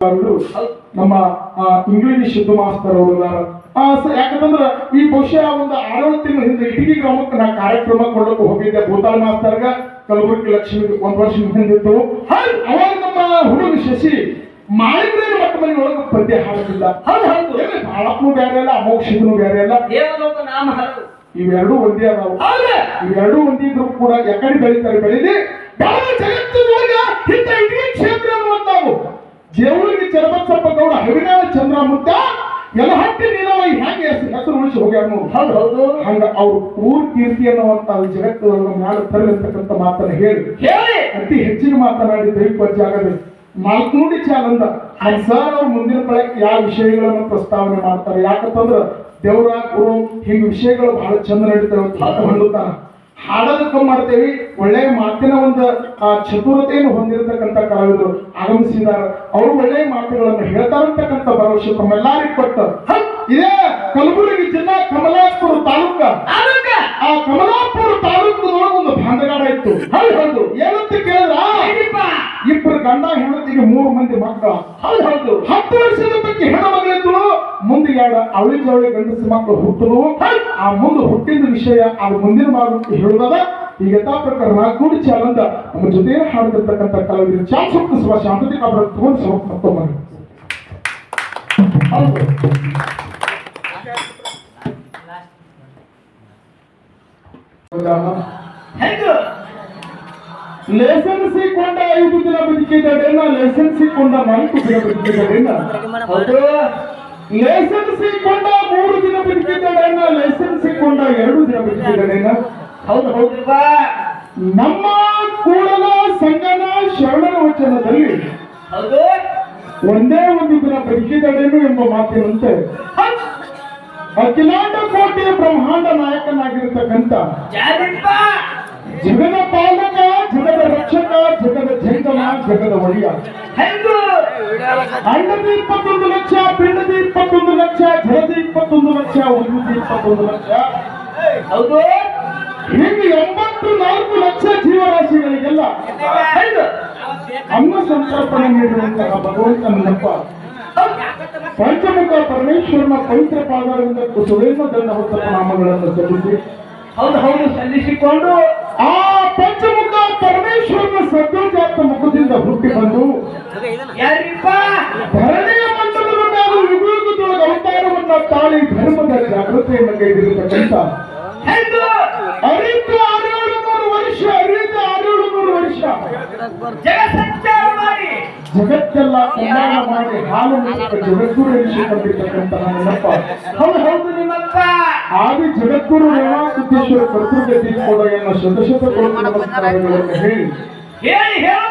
ನಮ್ಮ ಇಂಗ್ಲಿಷ್ ಶುದ್ಧ ಮಾಸ್ತರ್ ಅವರು ಯಾಕಂತಂದ್ರ ಈ ಬಹುಶಃ ಒಂದು ಆರೇಳು ತಿಂಗಳ ಹಿಂದೆ ಇಟಗಿ ಗ್ರಾಮಕ್ಕೆ ನಾ ಕಾರ್ಯಕ್ರಮ ಕೊಡಕ್ಕೆ ಹೋಗಿದ್ದೆ ಭೂತಾಲ್ ಮಾಸ್ತರ್ಗ ಕಲಬುರಗಿ ಲಕ್ಷ್ಮಿ ಒಂದ್ ವರ್ಷ ಹಿಂದಿತ್ತು ಅವಾಗ ನಮ್ಮ ಹುಡುಗ ಶಶಿ ಮಾಡಿದ್ರೆ ಮಟ್ಟ ಮನೆ ಒಳಗೆ ಪದ್ಯ ಹಾಡುದಿಲ್ಲ ಹೌದು ಹೌದು. ಬಾಳಪ್ಪನು ಬೇರೆ ಅಲ್ಲ ಅಮೋಕ್ಷನು ಬೇರೆ ಅಲ್ಲ. ನಾಮ ಇವೆರಡೂ ಒಂದೇ ಅದಾವ. ಇವೆರಡೂ ಒಂದಿದ್ರು ಕೂಡ ಎಕಡೆ ಬೆಳಿತಾರೆ ಬೆಳೀದಿ ಯಾವ ಜಗತ್ತಿನೊಳಗ ಇಂಥ ಇಡೀ ಕ್ಷೇತ್ರ ಜೇವಳಿಗೆ ಚರಬಸಪ್ಪ ಗೌಡ ಹವಿನಾಳ ಚಂದ್ರ ಮುದ್ದ ಯಲಹಟ್ಟಿ ನೀಲವ ಹೆಂಗೆ ಹೆಸರು ಉಳಿಸಿ ಹೋಗ್ಯಾರ ನೋಡಿ. ಹೌದು ಹೌದು. ಹಂಗ ಅವ್ರ ಊರ್ ಕೀರ್ತಿ ಅನ್ನುವಂತ ಜಗತ್ತೊಳಗ ಮ್ಯಾಲ ತರಲಿ ಅಂತಕ್ಕಂಥ ಮಾತನ್ನ ಹೇಳಿ. ಹೇಳಿ. ಅತಿ ಹೆಚ್ಚಿನ ಮಾತನಾಡಿ ದೈವಿಕ ಜಾಗದಲ್ಲಿ ನಾಲ್ಕುನುಡಿ ಚಾಲಂದ ಸರ್ ಅವ್ರ ಮುಂದಿನ ಬಳಕೆ ಯಾವ ವಿಷಯಗಳನ್ನು ಪ್ರಸ್ತಾವನೆ ಮಾಡ್ತಾರೆ? ಯಾಕಂತಂದ್ರ ದೇವರ ಗುರು ಹಿಂಗ ವಿಷಯಗಳು ಬಹಳ ಚಂದ ನಡೀತಾರೆ ಅಂತ ಹೊಂದುತ್ತಾನ ಹಾಡೋದಕ್ಕೆ ಮಾಡ್ತೇವೆ ಒಳ್ಳೆಯ ಮಾತಿನ ಒಂದು ಆ ಚತುರತೆಯನ್ನು ಹೊಂದಿರತಕ್ಕಂಥ ಕಲಾವಿದರು ಆಗಮಿಸಿದ್ದಾರೆ. ಅವರು ಒಳ್ಳೆಯ ಮಾತುಗಳನ್ನು ಹೇಳ್ತಾರಂತಕ್ಕಂಥ ಭರವಸೆ ತಮ್ಮೆಲ್ಲರಿಗೂ ಕೊಟ್ಟು ಇದೇ ಕಲಬುರಗಿ ಜಿಲ್ಲಾ ಕಮಲಾಪುರ ತಾಲೂಕ. ಆ ಕಮಲಾಪುರ ತಾಲೂಕದೊಳಗೆ ಒಂದು ಭಾಂಡಗಾಡ ಇತ್ತು. ಹೌದು ಹೌದು. ಏನಂತ ಕೇಳಿದ್ರ? ಇಬ್ಬರು ಗಂಡ ಹೆಂಡತಿಗೆ ಮೂರು ಮಂದಿ ಮಕ್ಕಳ ಹೌದು ಹೌದು. ಹತ್ತು ವರ್ಷದ ಬಗ್ಗೆ ಹೆಣ್ಣು ಮಗಳಿದ್ದಳು ಮುಂದೆ ಎರಡು ಅವಳಿ ಜವಳಿ ಗಂಡಸು ಮಕ್ಕಳು ಹುಟ್ಟಲು ಆ ಮುಂದೆ ಹುಟ್ಟಿದ ವಿಷಯ ಅದು ಮುಂದಿನ ಮಾತು ಹೇಳುವಾಗ ಈಗ ಯಥಾ ಪ್ರಕಾರ ನಾಲ್ಕೂಡಿ ಚಾಲಂದ ನಮ್ಮ ಜೊತೆ ಹಾಡುತ್ತಿರ್ತಕ್ಕಂಥ ಕಲಾವಿದರು ಚಾನ್ಸ್ ಹುಟ್ಟಿಸುವ ಶಾಂತತೆ ಅವರ ತೋರಿಸ ಮತ್ತೊಮ್ಮೆ ಹೌದು ಹೌದಾ? ಹೆಂಗು? ಲೈಸೆನ್ಸಿ ಕೊಂಡ ಐದು ದಿನ ಬದುಕಿದ್ದಾರೆ ಲೈಸೆನ್ಸಿ ಕೊಂಡ ನಾಲ್ಕು ದಿನ ಬದುಕಿದ್ದಾರೆ ಲೈಸೆನ್ಸಿ ಸಿಕ್ಕೊಂಡ ಮೂರು ದಿನ ಬದುಕಿದಡೇನ ಲೈಸೆನ್ಸ್ ಸಿಕ್ಕೊಂಡ ಎರಡು ದಿನ ಬದುಕಿದಡೇನ ಹೌದು ಹೌದ್ರಿಪ್ಪ ನಮ್ಮ ಕೂಡಲ ಸಂಗನ ಶರಣರ ವಚನದಲ್ಲಿ ಹೌದು. ಒಂದೇ ಒಂದು ದಿನ ಬದುಕಿದಡೇನು ಎಂಬ ಮಾತಿನಂತೆ. ಅಖಿಲಾಂಡ ಕೋಟಿ ಬ್ರಹ್ಮಾಂಡ ನಾಯಕನಾಗಿರ್ತಕ್ಕಂಥ ಜಗದ ಪಾಲಕ ಜಗದ ರಕ್ಷಕ ಜಗದ ಜಂಗಮ ಜಗದ ಒಡೆಯ. ಇಪ್ಪತ್ತೊಂದು ಲಕ್ಷ ಪಿಂಡದ ಇಪ್ಪತ್ತೊಂದು ಲಕ್ಷ ಜಲದಿ ಇಪ್ಪತ್ತೊಂದು ಲಕ್ಷ, ಉಳಿದಿ ಇಪ್ಪತ್ತೊಂದು ಲಕ್ಷ. ಹೌದು? ಎಂಬತ್ತು ನಾಲ್ಕು ಲಕ್ಷ ಜೀವರಾಶಿಗಳಿಗೆಲ್ಲ ಅನ್ನ ಸಂಕಲ್ಪನೆ ನೀಡಿರುವಂತಹ ಭಗವಂತನಪ್ಪ ಪಂಚಮುಖ ಪರಮೇಶ್ವರನ ಪವಿತ್ರ ಪಾದಗಳಿಂದ ಕುಸುರೇನ ದಂಡ ಹೊತ್ತ ನಾಮಗಳನ್ನು ಸಲ್ಲಿಸಿ. ಹೌದು ಹೌದು, ಸಲ್ಲಿಸಿಕೊಂಡು ಆ ಸದ್ಯೋಜಾತ ಮುಖದಿಂದ ಹುಟ್ಟಿ ಬಂದು ಧರಣಿಯ ಯುಗಯುಗದೊಳಗೆ ಅವತಾರವನ್ನ ತಾಳಿ ಧರ್ಮದ ಜಾಗೃತಿಯನ್ನು ಕೈಬಿಡತಕ್ಕಂಥ ಹೆಂಗು ಅರಿತು ಆರೇಳು ನೂರು ವರ್ಷ ಅರಿತು ಆರೇಳು ನೂರು ವರ್ಷ ಜಗತ್ತೆಲ್ಲ ಕಲ್ಯಾಣ ಮಾಡಿ ಹಾಲು ಜಗದ್ಗುರು ನನ್ನಪ್ಪ ಹೌದು ಹೌದು ನಿಮ್ಮಪ್ಪ. ಆದಿ ಜಗದ್ಗುರು ರೇವಾಸಿದ್ದೇಶ್ವರ ಕರ್ತೃಗೆ ಎನ್ನ ಶತಶತ ಹೇಳಿ. ಹೇಳಿ ಹೇಳುತ್ತಾ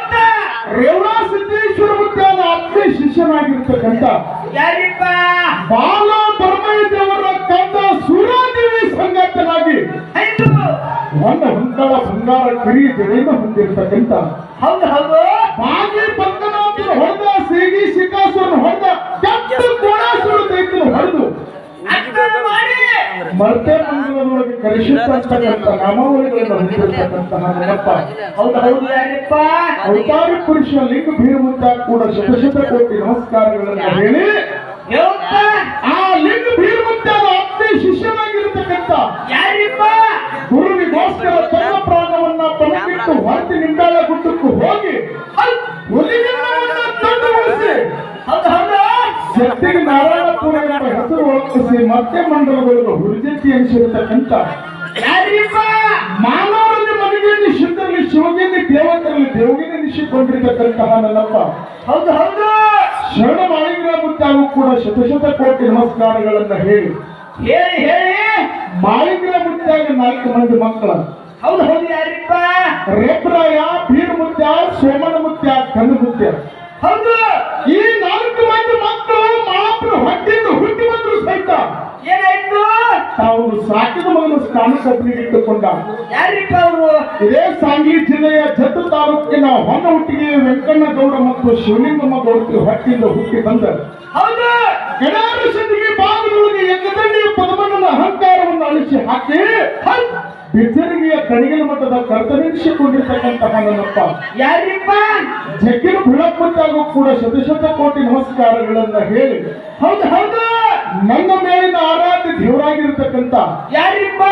ರೇವಣ ಸಿದ್ದೇಶ್ವರ ಮುದ್ದಾದ ಅತ್ತೆ ಶಿಷ್ಯನಾಗಿರ್ತಕ್ಕಂಥ ಯಾರಿಪ್ಪ? ಬಾಲ ಪರಮೇಶ್ವರ ಕಂದ ಸೂರಾದೇವಿ ಸಂಗತನಾಗಿ ಒಂದು ಹೊಂದಾಳ ಬಂಗಾರ ಕಿರಿ ಜಡೆಯನ್ನು ಹೊಂದಿರತಕ್ಕಂಥ ಹೌದು ಹೌದು. ಬಾಗಿ ಪದ್ಮನಾಭನ ಹೊಡೆದ ಸೇಗಿ ಶಿಕಾಸುರನ ಹೊಡೆದ ಕೆಟ್ಟ ಕೋಣಾಸುರ ದೈತ್ಯನ ಹೊಡೆದು ಮರ್ತೆ ಕರೆಸಿರ್ತಕ್ಕಂಥ ನಾಮಾವಳಿಗಳನ್ನು ಹೊಂದಿರತಕ್ಕಂತಹ ಹೌದು? ಅವತಾರಿ ಪುರುಷ ಲಿಂಗ ಭೀರಮುದ್ದ ಕೂಡ ಶತಶತ ಕೋಟಿ ನಮಸ್ಕಾರಗಳನ್ನು ಹೇಳಿ. ಮತ್ತೆ ಮಂಡಲಗಳಿಗೆ ಹುರಿಜತಿ ಅನಿಸಿರತಕ್ಕಂತ ಮಾನವರಲ್ಲಿ ಮನೆಯಲ್ಲಿ ಶುದ್ಧರಲ್ಲಿ ಶಿವಗಿಯಲ್ಲಿ ದೇವತರಲ್ಲಿ ದೇವಗಿನ ನಿಶಿಕೊಂಡಿರತಕ್ಕಂತಹ ನನ್ನಪ್ಪ. ಹೌದು ಹೌದು. ಶರಣ ಮಾಳಿಂಗ್ರ ಮುತ್ತಾಗೂ ಕೂಡ ಶತಶತ ಕೋಟಿ ನಮಸ್ಕಾರಗಳನ್ನ ಹೇಳಿ. ಹೇಳಿ ಹೇಳಿ. ಮಾಳಿಂಗ್ರ ಮುತ್ತಾಗ ನಾಲ್ಕು ಮಂದಿ ಮಕ್ಕಳ. ಹೌದು ಹೌದು ಯಾರಿಪ್ಪ? ರೇಪ್ರಾಯ ಬೀರ್ ಮುತ್ಯ ಸೋಮನ ಮುತ್ಯ ಕಂದು ಮುತ್ಯ ಹೌದು. ಈ ನಾಲ್ಕು ಮಂದಿ ಮಕ್ಕಳು ಮಾತ್ರ ಹೊಟ್ಟಿಂದ ಹುಟ್ಟಿ ಬಂದ್ರು ಸಹಿತ ಏನಾಯ್ತು ತಾವು ಸಾಕಿದ ಮಗನ ಸ್ಥಾನ ಕಬ್ಬಿಗೆ ಇಟ್ಟುಕೊಂಡ ಯಾರಿಪ್ಪ ಅವರು? ಇದೇ ಸಾಂಗ್ಲಿ ಜಿಲ್ಲೆಯ ಜತ್ತು ತಾಲೂಕಿನ ಹೊನ್ನ ಹುಟ್ಟಿಗೆ ವೆಂಕಣ್ಣ ಗೌಡ ಮತ್ತು ಶಿವಲಿಂಗಮ್ಮ ಗೌಡಕ್ಕೆ ಹೊಟ್ಟಿಂದ ಹುಟ್ಟಿ ಬಂದ. ಹೌದು! ಗಣಾರ ಭಾಗದೊಳಗೆ ಯಜ್ಞದಂಡಿ ಪದಮಣ್ಣನ ಅಹಂಕಾರವನ್ನು ಅಳಿಸಿ ಹಾಕಿ ಬಿಜರಿಗೆಯ ಕಣಿಗಲ ಮಟ್ಟದ ಕರ್ತನಿಸಿಕೊಂಡಿರ್ತಕ್ಕಂತಹ ನನ್ನಪ್ಪ. ಯಾರಿಪ್ಪ? ಜಗ್ಗಿನ ಬುಳ್ಳಪ್ಪತ್ತಾಗೂ ಕೂಡ ಶತಶತ ಕೋಟಿ ನಮಸ್ಕಾರಗಳನ್ನ ಹೇಳಿ. ಹೌದು ಹೌದು! ನನ್ನ ಮೇಲಿನ ಆರಾಧ್ಯ ದೇವರಾಗಿರ್ತಕ್ಕಂಥ ಯಾರಿಪ್ಪ?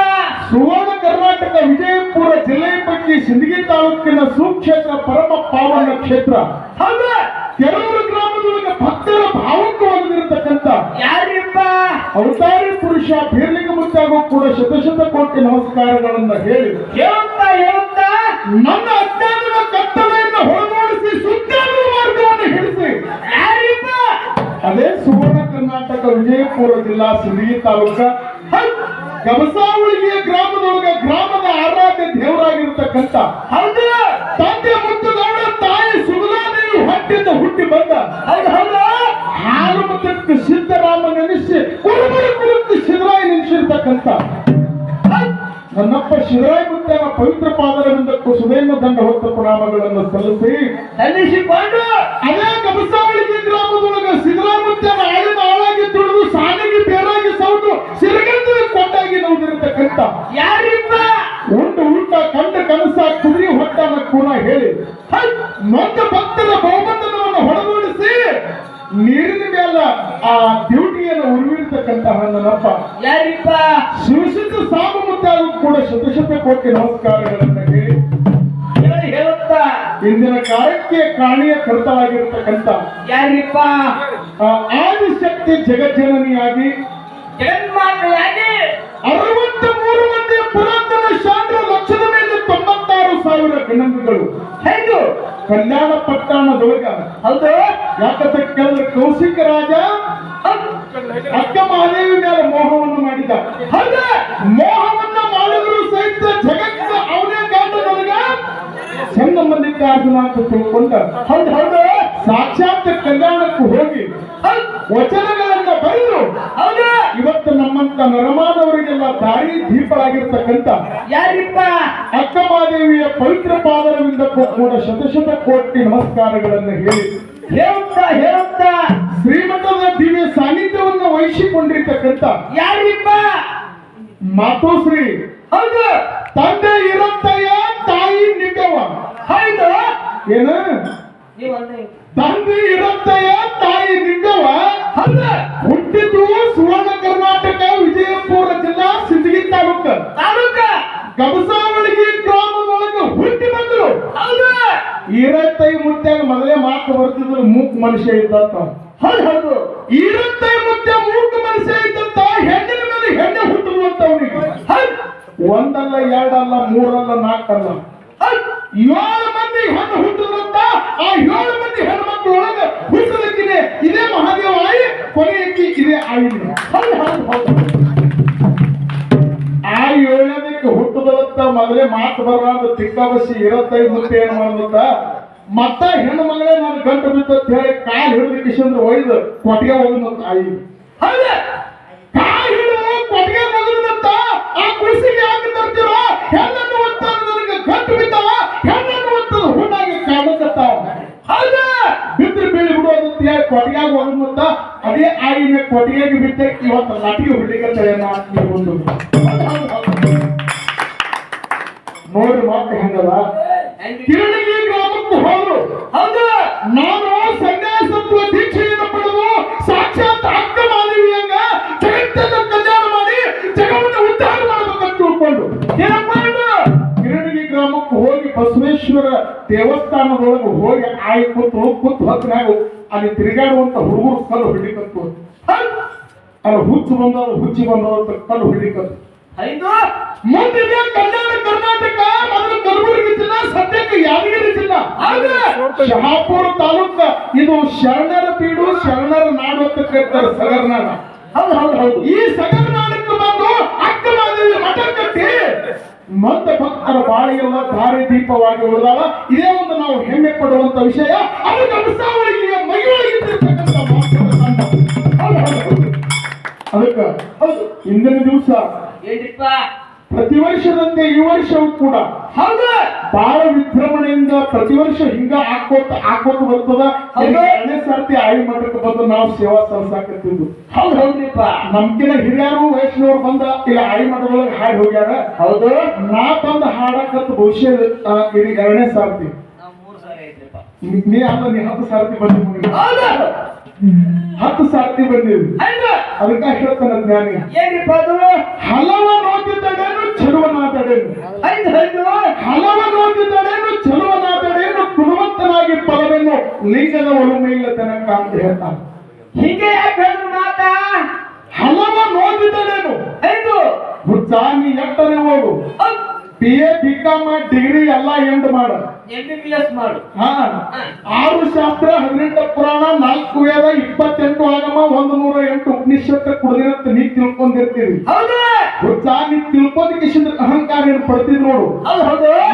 ಸುವರ್ಣ ಕರ್ನಾಟಕ ವಿಜಯಪುರ ಜಿಲ್ಲೆಯ ಬಗ್ಗೆ ಸಿಂದಗಿ ತಾಲೂಕಿನ ಸುಕ್ಷೇತ್ರ ಪರಮ ಪಾವನ ಕ್ಷೇತ್ರ. ಕೆಲವರು ಗ್ರಾಮದೊಳಗೆ ಭಕ್ತರ ಭಾವುಕವಾಗಿರತಕ್ಕಂಥ ಯಾರಿಪ್ಪ? ಅವತಾರಿ ಪುರುಷ ಬೀರ್ಲಿಂಗ ಮುತ್ತಾಗೂ ಕೂಡ ಶತಶತ ಕೋಟಿ ನಮಸ್ಕಾರಗಳನ್ನ ಹೇಳಿ. ಹೇಳುತ್ತಾ ಹೇಳುತ್ತಾ? ನನ್ನ ಅಜ್ಞಾನದ ಕತ್ತಲೆಯನ್ನು ಹೊರನೋಡಿಸಿ ಸುಜ್ಞಾನದ ಮಾರ್ಗವನ್ನು ಹಿಡಿಸಿ ಯಾರಿಪ್ಪ ಅದೇ ಸುವರ್ಣ ಕರ್ನಾಟಕ ವಿಜಯಪುರ ಜಿಲ್ಲಾ ಸಿಂದಗಿ ತಾಲೂಕ ಗಬಸಾವಳಿಗೆಯ ಗ್ರಾಮದೊಳಗ ಗ್ರಾಮದ ಆರಾಧ್ಯ ದೇವರಾಗಿರ್ತಕ್ಕಂಥ ಹೌದು ತಂದೆ ಮುತ್ತುಗೌಡ ತಾಯಿ ಸುಗಲಾದೇವಿ ಹೊಟ್ಟಿಂದ ಹುಟ್ಟಿ ಬಂದ. ಹಾಲು ಮತ್ತು ಸಿದ್ದರಾಮ ನೆನೆಸಿ ಕುರುಬರು ಕುರಿತು ಸಿದ್ದರಾಯ ನೆನೆಸಿರ್ತಕ್ಕಂಥ. ನನ್ನಪ್ಪ ಶಿವರಾಯ ಮುತ್ತನ ಪವಿತ್ರ ಪಾದರದಿಂದ ಸುಧೇಮ ದಂಡ ಹೊತ್ತ ಪ್ರಣಾಮಗಳನ್ನು ಸಲ್ಲಿಸಿ. ಸಲ್ಲಿಸಿಕೊಂಡು ಅದೇ ಕಬಸಾವಳಿಗೆ ಕೊಂಡಾಗಿ ಯಾರಿಂದ ಯಾರಿಪ್ಪ ಉಂಟ ಊಟ ಕಂಡ ಕನಸ ಕುದುರೆ ಹೊಟ್ಟನ ಕೂಡ ಹೇಳಿ. ನೊಂದ ಭಕ್ತರ ಬಹುಮತನವನ್ನು ಹೊರಗೂಡಿಸಿ ನೀರಿನ ಮೇಲೆ ಆ ಡ್ಯೂಟಿಯನ್ನು ಉರುವಿರ್ತಕ್ಕಂತಹ ನನ್ನಪ್ಪ ಯಾರಿಪ್ಪ? ಶಿವಶಿತ ಸಾಮು ಮುತ್ತಾಗೂ ಕೂಡ ಶತಶತ ಕೋಟಿ ನಮಸ್ಕಾರಗಳನ್ನು ಹೇಳಿ. ಹೇಳು ಹೇಳುತ್ತಾ. ಇಂದಿನ ಕಾರ್ಯಕ್ಕೆ ಕಾಣಿಯ ಕರ್ತವಾಗಿರ್ತಕ್ಕಂಥ ಯಾರಿಪ್ಪ? ಆದಿಶಕ್ತಿ ಜಗಜ್ಜನನಿಯಾಗಿ ಜಗನ್ಮಾತೆಯಾಗಿ ಅರವತ್ತ ಮೂರು ಮಂದಿ ಪುರಾತನ ಶಾಂದ್ರ ಲಕ್ಷದ ಮೇಲೆ ತೊಂಬತ್ತಾರು ಸಾವಿರ ಗಣಂಗಗಳು ಹೇಗೆ ಕಲ್ಯಾಣ ಪಟ್ಟಣದೊಳಗ. ಹೌದು. ಯಾಕಂತ ಕೇಳಿದ್ರೆ ಕೌಶಿಕ ರಾಜ ಅಕ್ಕ ಮಹಾದೇವಿ ಮೇಲೆ ಮೋಹವನ್ನು ಮಾಡಿದ. ಹೌದು. ಮೋಹವನ್ನು ಮಾಡಿದ್ರು ಸಹಿತ ಜಗತ್ತ ಅವನೇ ಕಾರಣದೊಳಗ ಚಂದ ಮಲ್ಲಿಕಾರ್ಜುನ ಅಂತ ತಿಳ್ಕೊಂಡ. ಹೌದು ಹೌದು. ಸಾಕ್ಷಾತ್ ಕಲ್ಯಾಣಕ್ಕೆ ಹೋಗಿ. ಹೌದು. ಇವತ್ತು ನಮ್ಮಂತ ನರಮಾನವರಿಗೆಲ್ಲ ದಾರಿ ದೀಪರಾಗಿರ್ತಕ್ಕಂಥ ಯಾರಿಪ್ಪ? ಅಕ್ಕಮಾದೇವಿಯ ಪವಿತ್ರ ಪಾದರವಿಂದಕ್ಕೂ ಕೂಡ ಶತಶತ ಕೋಟಿ ನಮಸ್ಕಾರಗಳನ್ನು ಹೇಳಿ. ಹೇಳುತ್ತಾ ಹೇಳುತ್ತಾ? ಶ್ರೀಮಠದ ದಿವ್ಯ ಸಾನ್ನಿಧ್ಯವನ್ನು ವಹಿಸಿಕೊಂಡಿರ್ತಕ್ಕಂಥ ಯಾರಿಪ್ಪ? ಮಾತೋಶ್ರೀ. ಹೌದು. ತಂದೆ ಇರತ್ತಯ್ಯ ತಾಯಿ ನಿದ್ದವ. ಹೌದು. ಏನು? ನೀವು ತಂದೆ ಇರತ್ತಯ್ಯ ತಾಯಿ ನಿದ್ದವ ಹೌದು. ಹುಟ್ಟಿದ್ದು ಸುವರ್ಣ ಕರ್ನಾಟಕ ವಿಜಯಪುರ ಜಿಲ್ಲಾ ಸಿಂದಗಿ ತಾಲೂಕ. ತಾಲೂಕ. ಗಬಸಾವಳಿಗೆ ಗ್ರಾಮದೊಳಗೆ ಹುಟ್ಟಿ ಬಂದ್ರು. ಈರತ್ತೈ ಮುತ್ಯಾಗ ಮೊದಲೇ ಮಾತು ಬರ್ತಿದ್ರು ಮೂಕ್ ಮನುಷ್ಯ ಇದ್ದಂತ. ಹೌದು ಹೌದು. ಈರತ್ತೈ ಮುತ್ಯ ಮೂಕ್ ಮನುಷ್ಯ ಇದ್ದಂತ ಹೆಣ್ಣಿನ ಮೇಲೆ ಹೆಣ್ಣೆ ಹುಟ್ಟುದು ಅಂತ ಅವನಿಗೆ ಒಂದಲ್ಲ ಎರಡಲ್ಲ ಮೂರಲ್ಲ ನಾಲ್ಕಲ್ಲ. ಏಳು ಮಂದಿ ಹೆಣ್ಣು ಹುಟ್ಟಿದಂತ ಆ ಏಳು ಮಂದಿ ಹೆಣ್ಮಕ್ಳು ಒಳಗೆ ಹುಟ್ಟದಕ್ಕಿದೆ. ಇದೇ ಮಹಾದೇವ ಆಯಿ ಕೊನೆಯಕ್ಕಿ ಇದೇ ಆಯಿ ಹೌದು ಆ ಏಳನೇದಕ್ಕೆ ಹುಟ್ಟದಂತ ಮೊದಲೇ ಮಾತು ಬರಲಾರ್ದು ತಿಕ್ಕಬಸಿ ಇರತ್ತೈದು ಮುತ್ತೆ ಏನ್ ಮಾಡ್ಬೇಕ ಮತ್ತ ಹೆಣ್ಣು ಮಗಳೇ ನಾನು ಗಂಟು ಬಿತ್ತಂತ ಹೇಳಿ ಕಾಲ್ ಹಿಡಿದು ಕಿಶಂದ್ರ ಒಯ್ದು ಕೊಟ್ಟಿಗೆ ಹೋಗಿದ್ನು ಆಯಿ ಹೌದು ಕಾಲ್ ಹಿಡಿದು ಕೊಟ್ಟಿಗೆ ಹೋಗಿದ್ದಂತ ಆ ಕುಸಿಗೆ ಯಾಕೆ ತರ್ತಿರೋ ಹೆಣ್ಣನ್ನು ಒತ್ತದ ನನಗೆ ಗಂಟು ಬಿದ್ದಾವ ಹೆಣ್ಣನ್ನು ಒತ್ತದ ಹುಣ್ಣಾಗಿ ಕಾಣಕತ್ತಾವ ಹೌದು ಬಿದ್ರೆ ಬೀಳಿ ಬಿಡೋದು ಹೇಳಿ ಕೊಟ್ಟಿಗೆ ಹೋಗಿದ್ದಂತ ಅದೇ ಆಯಿನ ಕೊಟ್ಟಿಗೆ ಬಿದ್ದೆ ಇವತ್ತು ನಟಿಗೆ ಹುಡ್ಲಿಕ್ಕೆ ನೀವು ಒಂದು ನೋಡಿ ಮಾತು ಹೆಂಗಲ್ಲ ಕಿರಣಿಗೆ ಗ್ರಾಮಕ್ಕೆ ಹೋದ್ರು ಹೌದು ಹೋಗಿ ಕೂತು ಕೂತು ಕೂತು ಹೊತ್ತಿನಾಗ ಅಲ್ಲಿ ತಿರುಗಾಡುವಂತ ಹುಡುಗರು ಕಲ್ಲು ಹಿಡಿಕಂತು ಅಲ್ಲಿ ಹುಚ್ಚು ಬಂದವರು ಹುಚ್ಚಿ ಬಂದವರು ಅಂತ ಕಲ್ಲು ಹಿಡಿಕಂತು ಐದು ಮುಂದಿದೆ ಕಲ್ಯಾಣ ಕರ್ನಾಟಕ ಮೊದಲು ಕಲಬುರಗಿ ಜಿಲ್ಲಾ ಸದ್ಯಕ್ಕೆ ಯಾದಗಿರಿ ಜಿಲ್ಲಾ. ಹೌದು. ಶಹಾಪುರ ತಾಲೂಕ ಇದು ಶರಣರ ಬೀಡು ಶರಣರ ನಾಡು ಅಂತ ಕರೀತಾರೆ ಸಗರ್ನಾಡ. ಹೌದು. ಹೌದು ಹೌದು. ಈ ಸಗರ್ನಾಡಕ್ಕೆ ಬಂದು ಅಕ್ಕ ಮಾದೇವಿ ಮಠ ಕಟ್ಟಿ ಮಂದ ಭಕ್ತರ ಬಾಳಿಗೆಲ್ಲ ದಾರಿ ದೀಪವಾಗಿ ಉಳಿದಾಳ ಇದೇ ಒಂದು ನಾವು ಹೆಮ್ಮೆ ಪಡುವಂತ ವಿಷಯ ಅದಕ್ಕೆ. ಹೌದು, ಹೌದು, ಹೌದು. ಇಂದಿನ ದಿವಸ ಪ್ರತಿ ವರ್ಷದಂತೆ ಈ ವರ್ಷವೂ ಕೂಡ. ಹೌದು. ಬಹಳ ವಿಜೃಂಭಣೆಯಿಂದ ಪ್ರತಿ ವರ್ಷ ಹಿಂಗ ಹಾಕೋತ ಹಾಕೋತ ಬರ್ತದ. ಎರಡನೇ ಸರ್ತಿ ಆಯಿ ಮಠಕ್ಕೆ ಬಂದು ನಾವು ಸೇವಾ ಸಲ್ಲಿಸಾಕತ್ತಿದ್ವು ಹೌದು ಹೌದ್ರಿಪ್ಪ. ನಮ್ಕಿನ ಹಿರಿಯರು ವಯಸ್ಸಿನವ್ರು ಬಂದ ಇಲ್ಲ ಆಯಿ ಮಠದೊಳಗೆ ಹಾಡಿ ಹೋಗ್ಯಾರ. ಹೌದು. ನಾ ತಂದ ಹಾಡಕತ್ತ ಭವಿಷ್ಯ ಇದು ಎರಡನೇ ಸರ್ತಿ. ನೀ- ಅಲ್ಲ ನೀ ಹತ್ತು ಸರ್ತಿ ಬಂದಿ ಹತ್ತು ಸರ್ತಿ ಬಂದಿವಿ ಅದಕ್ಕೆ ಹೇಳ್ತಾನೆ ಜ್ಞಾನಿ. ಏನಿಪ್ಪ ಅದು? ಹಲವ ನೋದಿದ್ದಡೇನು ಚೆಲುವನಾದಡೇನು ಹೌದು ಹೌದು. ಹಲವ ನೋದಿದ್ದಡೇನು ಚೆಲುವನಾದಡೇನು ಗುಣವಂತನಾಗಿ ಫಲವೇನು ಲಿಂಗದ ಒಲುಮೆ ಇಲ್ಲ ತನಕ ಅಂತ. ಹೇಳ್ತಾನೆ ಹಿಂಗೆ ಯಾಕೆ ಹೇಳಿದ್ರು ಮಾತಾ? ಹಲವ ನೋದಿದ್ದಡೇನು ಐದು ಹುಚ್ಚಾನಿ ನೀ ಎಟ್ಟರೆ ಹೋಗು B A B Com degree ಎಲ್ಲ ಎಂಡ್ ಮಾಡ. ಎಂಬಿಬಿಎಸ್ ಮಾಡು. ಹಾ. ಆರು ಶಾಸ್ತ್ರ ಹದಿನೆಂಟು ಪುರಾಣ ನಾಲ್ಕು ವೇದ ಇಪ್ಪತ್ತೆಂಟು ಆಗಮ ಒಂದು ನೂರ ಎಂಟು ಉಪನಿಷತ್ತು ಕುಡಿದಿರತ್ತ ನೀ ತಿಳ್ಕೊಂಡಿರ್ತೀವಿ ಹೌದು. ಹುಚ್ಚ ನೀ ತಿಳ್ಕೋದಕ್ಕೆ ಅಹಂಕಾರ ಏನು ಪಡ್ತಿದ್ ನೋಡು.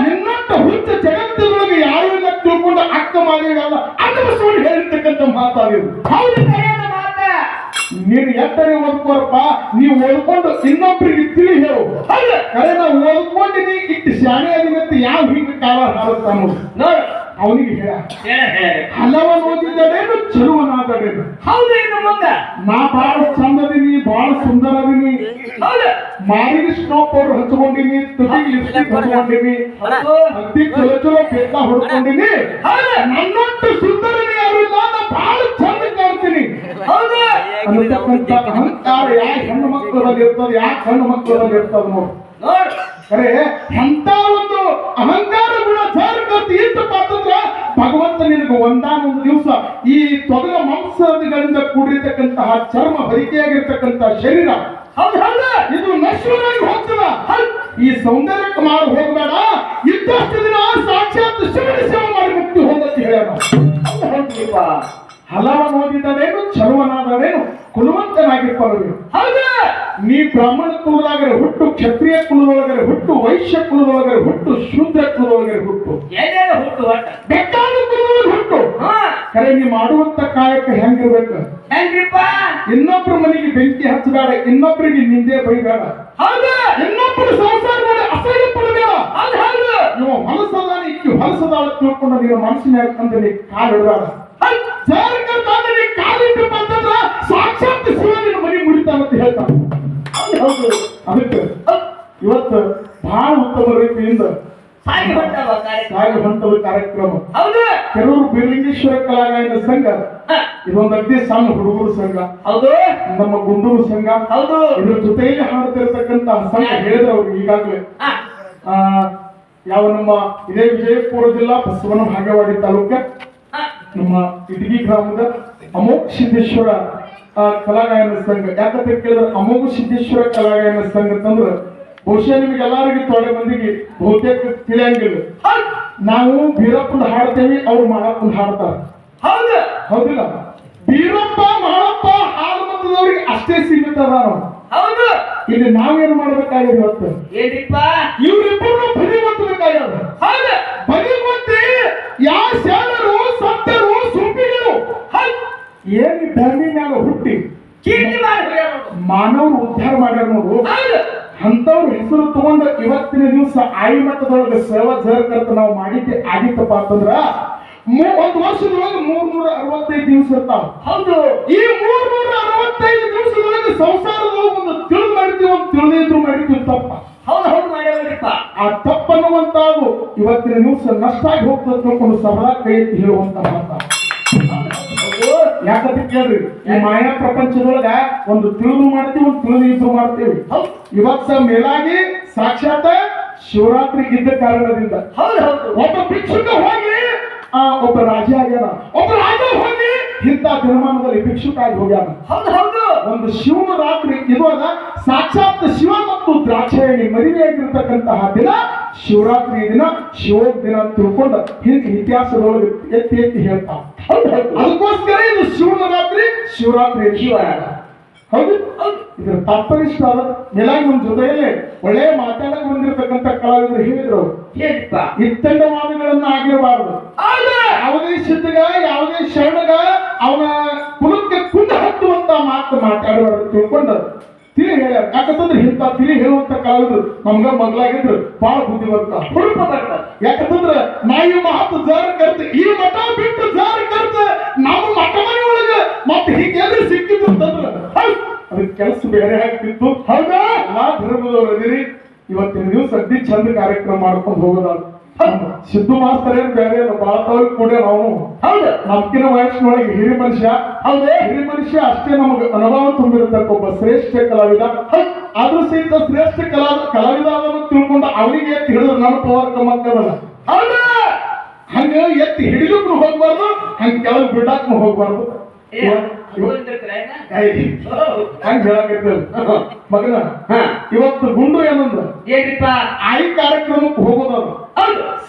ನಿನ್ನಂತ ಹುಚ್ಚ ಜಗತ್ತಿನೊಳಗೆ ಯಾರು ಇಲ್ಲ ತಿಳ್ಕೊಂಡ ಅಕ್ಕ ಮಾದೇವಿಯಲ್ಲ ಅನ್ನಬಸವಣ್ಣ ಹೇಳಿರ್ತಕ್ಕಂಥ ಮಾತಾಡಿದ್ರು ಹೌದು ಕರೆಯದ ಮಾತಾ. ನೀನು ಎತ್ತರೆ ಓದ್ಕೋರಪ್ಪ ನೀವು ಓದ್ಕೊಂಡು ಇನ್ನೊಬ್ಬರಿಗೆ ತಿಳಿ ಹೇಳು. ಅಲ್ಲ ಕರೆ ನಾವು ಓದ್ಕೊಂಡಿನಿ ಇಟ್ಟು ಶಾಣೆ ಅದಿಗತ್ತೆ ಯಾವ ಹಿಂಗೆ ಕಾಲ ಹಾರುತ್ತಾನೋ ನೋಡು ಅವನಿಗೆ ಹೇಳ. ಹೇಳ ಹೇಳ. ಹಲವ ಓದಿದಡೇನು ಚೆಲುವನಾದಡೇನು ಹೌದು ಇನ್ನು ಮುಂದೆ. ನಾ ಬಹಳ ಚಂದದಿನಿ ಬಹಳ ಸುಂದರದಿನಿ. ಹೌದು. ಮಾರಿಗೆ ಸ್ನೋ ಪೌಡರ್ ಹಚ್ಕೊಂಡಿನಿ ತುಟಿಗೆ ಲಿಪ್ಸ್ಟಿಕ್ ಹಚ್ಕೊಂಡಿನಿ ಹತ್ತಿ ಅತಿ ಚಲೋ ಚಲೋ ಬೇಕ ಹೊಡ್ಕೊಂಡಿನಿ. ನನ್ನಷ್ಟು ನನ್ನೊಟ್ಟು ಸುಂದರನೇ ಯಾರು ಇಲ್ಲ ನಾ ಬಹಳ ಚಂದ ಕಾಣ್ತೀನಿ. ಹೌದು. ಅಹಂಕಾರ ಯಾಕೆ ಹೆಣ್ಣು ಮಕ್ಕಳಲ್ಲಿ ಇರ್ತದೆ ಯಾಕೆ ಹೆಣ್ಣು ಮಕ್ಕಳಲ್ಲಿ ಇರ್ತದೆ ನೋಡಿ. ಅರೆ ಅಂತ ಒಂದು ಅಹಂಕಾರ ಗುಣ ಅಂತಂದ್ರ ಭಗವಂತ ನಿನಗೆ ಒಂದಾನೊಂದು ದಿವಸ ಈ ತೊಗಲ ಮಾಂಸಗಳಿಂದ ಕೂಡಿರ್ತಕ್ಕಂತಹ ಚರ್ಮ ಭರಿಕೆಯಾಗಿರ್ತಕ್ಕಂತಹ ಶರೀರ. ಇದು ನಶ್ವರಾಗಿ ಹೋಗ್ತದ. ಈ ಸೌಂದರ್ಯಕ್ಕೆ ಮಾಡಿ ಹೋಗಬೇಡ. ಇದ್ದಷ್ಟು ದಿನ ಸಾಕ್ಷಾತ್ ಶಿವನ ಸೇವೆ ಮಾಡಿ ಮುಕ್ತಿ ಹೋಗತ್ತೆ ಹೇಳೋಣ ಹೌದು ಹೌದ್ರಿಪ್ಪ ಹಲವ ಚಲುವನಾದರೇನು ಹೌದು! ನೀ ಬ್ರಾಹ್ಮಣ ಕುಲದಾಗರೆ ಹುಟ್ಟು ಕ್ಷತ್ರಿಯ ಕುಲದೊಳಗರೆ ಹುಟ್ಟು ವೈಶ್ಯ ಕುಲದೊಳಗರೆ ಹುಟ್ಟು ಶೂದ್ರ ಕುಲದೊಳಗರೆ ಹುಟ್ಟು. ಹುಟ್ಟು ಕುಲದೊಳಗೆ ಹುಟ್ಟು. ಕರೆ ನೀ ಮಾಡುವಂತ ಕಾಯಕ ಹೆಂಗಿರ್ಬೇಕು? ಹೆಂಗ್ರಿಪ್ಪ? ಇನ್ನೊಬ್ರ ಮನೆಗೆ ಬೆಂಕಿ ಹಚ್ಚಬೇಡ ಇನ್ನೊಬ್ರಿಗೆ ನಿಂದೆ ಬೈಬೇಡ. ಹೌದು! ಇನ್ನೊಬ್ಬರು ಸಂಸಾರ ಮಾಡಿ ಅಸಹ್ಯ ಪಡಬೇಡ. ನಿಮ್ಮ ಹೌದು! ಇವ ಹೊಲಸದಾನ ಇಕ್ಕಿ ಹೊಲಸದಾಳ ತಿಳ್ಕೊಂಡು ನೀನು ಮನಸ್ಸಿನ ನೀ ಕಾಲು ಸಾಕ್ಷಾತ್ ಶಿವ ನಿನ್ನ ಮನೆ ಮುಡಿತಾನಂತ ಹೇಳ್ತಾನ. ಹೌದು. ಅದಕ್ಕೆ ಇವತ್ತು ಬಹಳ ಉತ್ತಮ ರೀತಿಯಿಂದ ಸಾಗಿ ಹೊಂಟವ ಕಾರ್ಯಕ್ರಮ. ಸಾಗಿ ಹೊಂಟದ ಕಾರ್ಯಕ್ರಮ. ಹೌದು. ಕೆಲವರು ಬೀರಲಿಂಗೇಶ್ವರ ಕಲಾಗಾಯನ ಸಂಘ. ಇದೊಂದು ಅತಿ ಸಣ್ಣ ಹುಡುಗರ ಸಂಘ. ಹೌದು. ನಮ್ಮ ಗುಂಡೂರು ಸಂಘ. ಹೌದು. ಇದ್ರ ಜೊತೆಯಲ್ಲಿ ಹಾಡುತ್ತಿರತಕ್ಕಂತ ಸಂಘ ಹೇಳಿದ್ರೆ ಅವ್ರು ಈಗಾಗಲೇ. ಆ, ಯಾವ ನಮ್ಮ ಇದೇ ವಿಜಯಪುರ ಜಿಲ್ಲಾ ಬಸವನ ಭಾಗವಾಡಿ ತಾಲೂಕ. ನಮ್ಮ ಇಟಗಿ ಗ್ರಾಮದ ಅಮೋಕ್ಷ ಸಿದ್ದೇಶ್ವರ ಆ, ಕಲಾಗಾಯನ ಸಂಘ. ಯಾಕಂತ ಕೇಳಿದ್ರೆ ಅಮೋಘ ಸಿದ್ದೇಶ್ವರ ಕಲಾಗಾಯನ ಸಂಘ ಅಂತಂದ್ರೆ ಬಹುಶಃ ನಿಮ್ಗೆ ಎಲ್ಲರಿಗೂ ತೊಡೆ ಮಂದಿಗೆ ಬಹುತೇಕ ತಿಳಿಯಂಗಿಲ್ಲ. ಹೌದು. ನಾವು ಬೀರಪ್ಪನ ಹಾಡ್ತೇವಿ ಅವ್ರು ಮಾಡಪ್ಪನ ಹಾಡ್ತಾರ. ಹೌದ. ಹೌದಿಲ್ಲ? ಬೀರಪ್ಪ ಮಾಡಪ್ಪ ಹಾಡು ಬಂದದವ್ರಿಗೆ ಅಷ್ಟೇ ಸೀಮಿತ ನಾವು. ಹೌದು. ಇಲ್ಲಿ ನಾವೇನು ಮಾಡ್ಬೇಕಾಗಿದೆ ಇವತ್ತು? ಏನಿಪ್ಪ? ಇವರಿಬ್ಬರು ಬಲಿ ಗೊತ್ತಬೇಕಾಗ್ಯದ ಹೌದು. ಬಲಿ ಗೊತ್ತಿ? ಯಾವ ಶಾಲರು ಸತ್ತರು ಸುಪ್ಪಿಗಳು ಹೌದು. ಏನ್ ಧರ್ಮಿ ಭೂಮಿ ಮ್ಯಾಲ ಹುಟ್ಟಿ ಕೀರ್ತಿ ಮಾಡಿ ಹೋಗ್ಯಾರ ನೋಡು. ಮಾನವರು ಉದ್ಧಾರ ಮಾಡ್ಯಾರ ನೋಡು. ಅಂತವ್ರ ಹೆಸರು ತಗೊಂಡ ಇವತ್ತಿನ ದಿವಸ ಆಯಿ ಮಟ್ಟದೊಳಗೆ ಸೇವಾ ಜರ್ಕರ್ತ ನಾವು ಮಾಡಿದ್ದೆ ಆಗಿತ್ತಪ್ಪ ಅಂತಂದ್ರ ಒಂದು ವರ್ಷದೊಳಗೆ ಮೂರ್ನೂರ ಅರವತ್ತೈದು ದಿವಸ ಇರ್ತಾವ. ಹೌದು. ಈ ಮೂರ್ನೂರ ಅರವತ್ತೈದು ದಿವಸದೊಳಗೆ ಸಂಸಾರದೊಳಗೆ ಒಂದು ತಿಳಿದು ಮಾಡಿದ್ವಿ ಒಂದು ತಿಳಿದಿದ್ರು ಮಾಡಿದ್ವಿ ತಪ್ಪ. ಹೌದು ಹೌದು ಆ ತಪ್ಪನ್ನುವಂತಾದು ಇವತ್ತಿನ ದಿವಸ ನಷ್ಟ ಆಗಿ ಹೋಗ್ತದೆ ಸಬಳ ಕೈ ಎತ್ತಿ ಹೇಳುವಂತ ಮಾತ. ಯಾಕಂತ ಕೇಳ್ರಿ? ಈ ಮಾಯಾ ಪ್ರಪಂಚದೊಳಗ ಒಂದು ತಿಳಿದು ಮಾಡ್ತೀವಿ ಒಂದು ತಿಳಿದು ಇದ್ದು ಮಾಡ್ತೀವಿ. ಇವತ್ತ ಮೇಲಾಗಿ ಸಾಕ್ಷಾತ್ ಶಿವರಾತ್ರಿ ಇದ್ದ ಕಾರಣದಿಂದ. ಒಬ್ಬ ಭಿಕ್ಷುಕ ಹೋಗಿ ಆ, ಒಬ್ಬ ರಾಜ ಆಗ್ಯಾನ. ಒಬ್ಬ ರಾಜ ಹೋಗಿ ಇಂಥ ದಿನಮಾನದಲ್ಲಿ ಭಿಕ್ಷುಕ ಆಗಿ ಹೋಗ್ಯಾನ. ಹೌದು ಹೌದು. ಒಂದು ಶಿವನ ರಾತ್ರಿ ಇವಾಗ ಸಾಕ್ಷಾತ್ ಶಿವ ಮತ್ತು ದ್ರಾಕ್ಷಾಯಣಿ ಮದುವೆಯಾಗಿರ್ತಕ್ಕಂತಹ ದಿನ ಶಿವರಾತ್ರಿ ದಿನ ಶಿವ ದಿನ ತಿಳ್ಕೊಂಡು ಹಿಂದೆ ಇತಿಹಾಸದೊಳಗೆ ಎತ್ತಿ ಎತ್ತಿ ಹೇಳ್ತಾವ ಹೌದು ಅದಕ್ಕೋಸ್ಕರ ಇದು ಶಿವನ ರಾತ್ರಿ ಶಿವರಾತ್ರಿ. ಶಿವ ಹೌದು. ಇದರ ಇದ್ರ ತತ್ವನಿಷ್ಠ ಅದ ಮೇಲಾಗಿ ನಮ್ಮ ಜೊತೆಯಲ್ಲಿ ಒಳ್ಳೆಯ ಮಾತಾಡಕ್ಕೆ ಬಂದಿರತಕ್ಕಂಥ ಕಲಾವಿದರು ಹೇಳಿದ್ರು. ಇತ್ತಂಡ ಮಾತುಗಳನ್ನ ಆಗಿರಬಾರದು. ಯಾವುದೇ ಸಿದ್ಧಗ ಯಾವುದೇ ಶರಣಗ ಅವನ ಕುಲಕ್ಕೆ ಕುಂದ ಹತ್ತುವಂತ ಮಾತು ಮಾತಾಡಬಾರದು ತಿಳ್ಕೊಂಡು ತಿಳಿ ಹೇಳ್ಯಾರ. ಯಾಕಂತಂದ್ರೆ ಇಂಥ ತಿಳಿ ಹೇಳುವಂತ ಕಲಾವಿದ್ರು ನಮ್ಗ ಮಗ್ಲಾಗಿದ್ರು ಬಹಳ ಬುದ್ಧಿವಂತ. ಹುಡುಕ ಯಾಕಂತಂದ್ರೆ ನಾಯಿ ಮಹತ್ವ ಜಾರ ಕರ್ತ ಈ ಮಠ ಬಿಟ್ಟು ಜಾರ ಕರ್ತ ನಮ್ಮ ಮಠ ಮನೆ ಒಳಗ ಮತ್ತೆ ಹೀಗೆ ಎಲ್ಲಿ ಸಿಕ್ಕಿದ್ರು ಅಂತಂದ್ರ ಹೌದ್, ಅದಕ್ಕೆ ಕೆಲಸ ಬೇರೆ ಆಗ್ತಿತ್ತು ಹೌದಾ? ಎಲ್ಲಾ ಧರ್ಮದವ್ರು ಅದಿರಿ. ಇವತ್ತಿನ ದಿವಸ ಅಗ್ದಿ ಚಂದ ಕಾರ್ಯಕ್ರಮ ಮಾಡ್ಕೊಂಡು ಹೋಗೋದ ಸಿದ್ದು ಮಾಸ್ತರ್ ಏನ್ ಬೇರೆ ಬಾಳತಾವ್ ಕೂಡ ನಾವು. ಹೌದು. ನಮ್ಕಿನ ವಯಸ್ಸಿನೊಳಗೆ ಹಿರಿ ಮನುಷ್ಯ. ಹೌದೇ. ಹಿರಿ ಮನುಷ್ಯ ಅಷ್ಟೇ ನಮಗೆ ಅನುಭವ ತುಂಬಿರತಕ್ಕ ಒಬ್ಬ ಶ್ರೇಷ್ಠ ಕಲಾವಿದ. ಅದು ಆದ್ರೂ ಸಹಿತ ಶ್ರೇಷ್ಠ ಕಲಾ ಕಲಾವಿದ ಅದನ್ನು ತಿಳ್ಕೊಂಡು ಅವನಿಗೆ ಎತ್ತಿ ಹಿಡಿದ್ರೆ ನನ್ನ ಪವರ್ ಕಮ್ಮಕ್ಕದಲ್ಲ ಹೌದು. ಹಂಗ ಎತ್ತಿ ಹಿಡಿದಕ್ಕೂ ಹೋಗ್ಬಾರ್ದು ಹಂಗ ಕೆಳಗೆ ಬಿಡಕ್ಕೂ ಹೋಗ್ಬಾರ್ದು. ಹಂಗ ಹೇಳಕತ್ತಿಲ್ಲ ಮಗನ ಹಾ. ಇವತ್ತು ಗುಂಡು ಏನಂದ್ರ ಏನ್ರಿಪ್ಪ? ಆಯ್ ಕಾರ್ಯಕ್ರಮಕ್ಕೆ ಹೋಗೋದವ್ರು.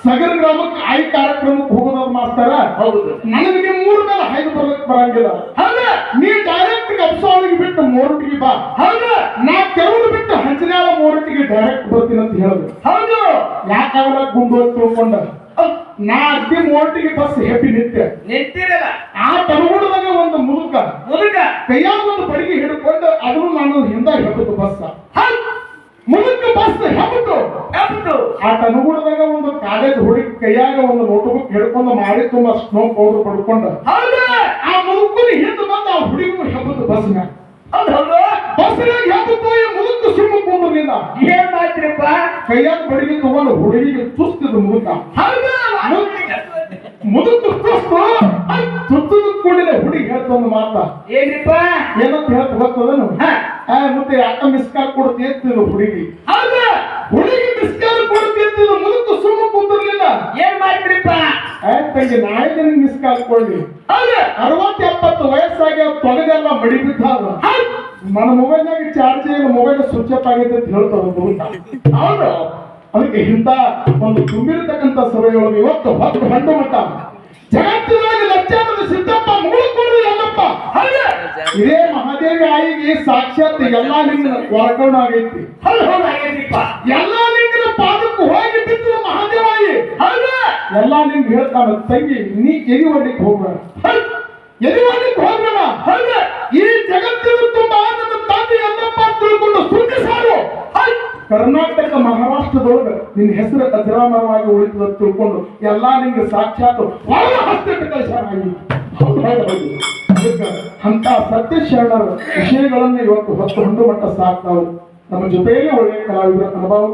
ಸಗರ ಗ್ರಾಮಕ್ಕೆ ಐ ಕಾರ್ಯಕ್ರಮಕ್ಕೆ ಹೋಗೋದವ್ರು ಮಾಡ್ತಾರ? ಹೌದು. ನನಗೆ ಮೂರ್ ಮೇಲೆ ಹಾಯ್ದು ಬರ್ಲಿಕ್ಕೆ ಬರಂಗಿಲ್ಲ. ಹೌದು. ನೀ ಡೈರೆಕ್ಟ್ ಕಬ್ಸೋಳಿಗೆ ಬಿಟ್ಟು ಮೋರಟಿಗೆ ಬಾ. ಹೌದು. ನಾ ಕೆರಳು ಬಿಟ್ಟು ಹಂಚನಾಳ ಮೋರಟಿಗೆ ಡೈರೆಕ್ಟ್ ಬರ್ತೀನಿ ಅಂತ ಹೇಳಿದ್ರು. ಹೌದು. ಯಾಕಾಗಲ್ಲ ಗುಂಡು ಅಂತ ತಿಳ್ಕೊಂಡ ನಾ ಅಡ್ಡಿ ಮೋರಟಿಗೆ ಬಸ್ ಹೆಪ್ಪಿ ನಿಂತೆ ನಿಂತಿರಲ್ಲ. ಆ ತನಗುಡದಾಗ ಒಂದು ಮುದುಕ. ಮುದುಕ. ಕೈಯಾಗ ಒಂದು ಬಡಿಗೆ ಹಿಡ್ಕೊಂಡು ಅದನ್ನು ನಾನು ಹಿಂದೆ ಹೇಳ್ಬೇಕು ಬಸ್ ಹೌದು ಮುದುಕ ಬಸ್ ಹೆಬ್ಬತ್ತು ಹೌದು ಆ ತನಗುಡದಾಗ ಒಂದು ಕಾಲೇಜ್ ಹುಡುಗಿ ಕೈಯಾಗ ಒಂದು ನೋಟ್ಬುಕ್ ಹಿಡ್ಕೊಂಡು ಮಾಡಿ ತುಂಬಾ ಸ್ನೋ ಪೌಡರ್ ಪಡ್ಕೊಂಡು ಆ ಮುದುಕನ ಹಿಂದೆ ಬಂದು ಆ ಹುಡುಗನು ಹೆಬ್ಬತ್ತು ಬಸ್ನ ಬಸ್ನಾಗ ಹೆಬ್ಬತ್ತು ಈ ಮುದುಕ ಸುಮ್ಮ ಕುಂದ್ರಲಿಲ್ಲ ಏನ್ ಮಾಡ್ತೀರಪ್ಪ? ಕೈಯಾಗ ಬಡಿಗೆ ತಗೊಂಡು ಹುಡುಗಿಗೆ ಚುಸ್ತಿದ್ರು ಮುದುಕ ಮುದುಕ ತುಸ್ತು ಚುಚ್ಚದ ಕೂಡಲೇ ಹುಡುಗಿ ಹೇಳ್ತೊಂದು ಮಾತ. ಏನ್ರಿಪ್ಪ? ಏನಂತ ಹೇಳ್ತ ಗೊತ್ತದನು? ಮತ್ತೆ ಯಾಕ ಮಿಸ್ ಕೊಡ್ತಿ ಹುಡುಗಿ? ಹುಡುಗಿ ಆ, ನಾಯಕನ ನಾಳೆ ನಿನಗೆ ಮಿಸ್ ಕಾಲ್ ಕೊಡ್ಲಿ. ಹೌದು. ಅರವತ್ತು ಎಪ್ಪತ್ತು ವಯಸ್ಸಾಗಿ ತೊಗದೆಲ್ಲ ಮಡಿ ಬಿದ್ದಾವ ನನ್ನ ಮೊಬೈಲ್ನಾಗ ಚಾರ್ಜ್ ಏನು ಮೊಬೈಲ್ ಸ್ವಿಚ್ ಆಫ್ ಆಗಿದೆ ಅಂತ ಹೇಳ್ತಾರೆ ಹೌದು. ಅದಕ್ಕೆ ಇಂಥ ಒಂದು ತುಂಬಿರತಕ್ಕಂಥ ಸಭೆಯೊಳಗೆ ಇವತ್ತು ಹೊತ್ತು ಹಣ್ಣು ಮಟ್ಟ. ಜಗತ್ತಿನೊಳಗೆ ಲಕ್ಷಾಂತರ ಸಿದ್ದಪ್ಪ ಮುಗುಳು ಕೊಡುದು ಎಲ್ಲಪ್ಪ ಹೌದು. ಇದೇ ಮಹಾದೇವಿ ಆಯಿಗೆ ಸಾಕ್ಷಾತ್ ಎಲ್ಲಾ ನಿಮ್ಮ ಹೊರಕೊಂಡು ಆಗೈತಿ ಎಲ್ಲಾ ಲಿಂಗನ ಪಾದಕ್ಕೆ ಹೋಗಿ ಬಿದ್ದು ಮಹಾದೇವಾಯಿ ಹೌದು ಎಲ್ಲಾ ನಿಮ್ಗೆ ಹೇಳ್ತಾನ, ತಂಗಿ, ನೀ ಎದಿ ಹೊಡ್ಲಿಕ್ಕೆ ಹೋಗ್ಬೇಡ. ಎದಿ ಹೊಡ್ಲಿಕ್ಕೆ ಹೋಗ್ಬೇಡ ಹೌದು, ಈ ಜಗತ್ತಿನ ತುಂಬಾ ನನ್ನ ತಂದೆ ಎಲ್ಲಪ್ಪ ತಿಳ್ಕೊಂಡು ಸುದ್ದಿ ಸಾರು. ಕರ್ನಾಟಕ ಮಹಾರಾಷ್ಟ್ರದೊಳಗೆ ನಿನ್ನ ಹೆಸರು ಅಜರಾಮರವಾಗಿ ಉಳಿತದ ತಿಳ್ಕೊಂಡು ಎಲ್ಲಾ ನಿಮ್ಗೆ ಸಾಕ್ಷಾತ್ ಒಳಗ ಹಸ್ತಕ್ಕೆ. ಹೌದ್ ಅಂತ ಸತ್ಯ ಶರಣರ ವಿಷಯಗಳನ್ನ ಇವತ್ತು ಹೊತ್ತು ಮಟ್ಟ ಸಾಕ್ತಾವು ನಮ್ಮ ಜೊತೆಯಲ್ಲಿ ಒಳ್ಳೆಯ ಕಲಾವಿದರ ಅನುಭವ